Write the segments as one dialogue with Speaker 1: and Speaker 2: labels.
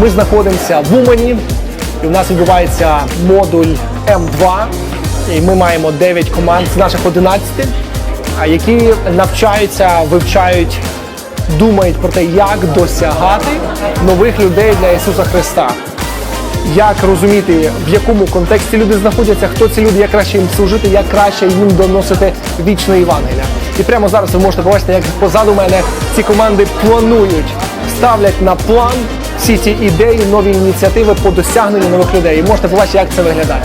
Speaker 1: Ми знаходимося в Умані, і у нас відбувається модуль М2. І ми маємо 9 команд з наших 11, які навчаються, вивчають, думають про те, як досягати нових людей для Ісуса Христа. Як розуміти, в якому контексті люди знаходяться, хто ці люди, як краще їм служити, як краще їм доносити вічне Євангелія. І прямо зараз ви можете побачити, як позаду мене ці команди планують, ставлять на план всі ці ідеї, нові ініціативи по досягненню нових людей. І можете побачити, як це виглядає.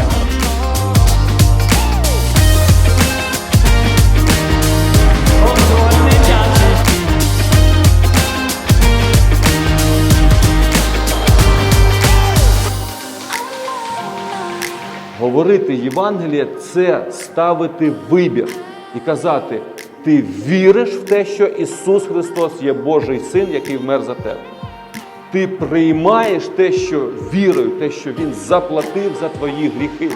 Speaker 2: Говорити Євангеліє це ставити вибір і казати: ти віриш в те, що Ісус Христос є Божий Син, який вмер за тебе. Ти приймаєш те, що вірою, те, що Він заплатив за твої гріхи.